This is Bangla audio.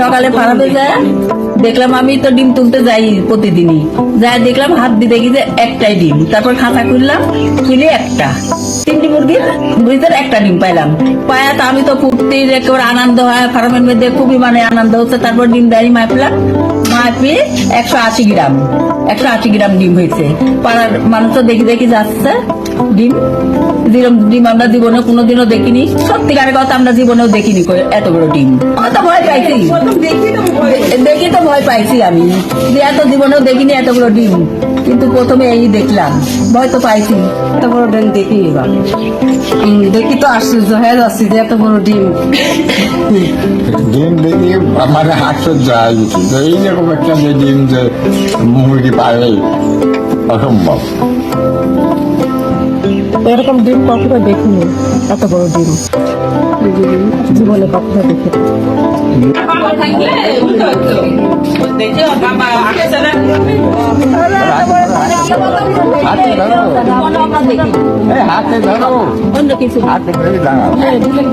সকালে ফারাতে যায়, দেখলাম আমি তো ডিম তুলতে যাই প্রতিদিনই। যাই দেখলাম হাত দিয়ে দেখি যে একটাই ডিম। তারপর খাঁচা খুললাম, খুলে একটা। তিনটি মুরগির ভিতরে একটা ডিম পাইলাম। পায়া তো আমি তো ফুর্তির একেবারে আনন্দ হয়, ফার্মের মধ্যে খুবই মানে আনন্দ হচ্ছে। তারপর ডিম দেয়, মাপলাম, মাপি একশো আশি গ্রাম, একশো আশি গ্রাম ডিম হয়েছে। পাড়ার মানুষ তো দেখি দেখি যাচ্ছে। ডিম যেরকম ডিম আমরা জীবনে কোনোদিনও দেখিনি, সত্যিকারের কথা আমরা জীবনেও দেখিনি এত বড় ডিম তো ভয় পাইছি। দেখি তো ভয় পাইছি আমি, যে এত জীবনেও দেখিনি এত বড় ডিম কিন্তু প্রথমে এই দেখলাম, ভয় তো পাইছি। এত বড় ডিম দেখি এবার। দেখি তো আশ্চর্য হয়ে যাচ্ছি যে এত বড় ডিম ডিম দেখি আমার সহ্য হয়ে এইরকম একটা যে ডিম যে মুরগি পারে অসম্ভব। এরকম ডিম কখনো দেখিনি। এত বড় ডিম। জীবনে কখনো দেখিনি হাতে ধরো। অন্য কিছু। হাতে ধরে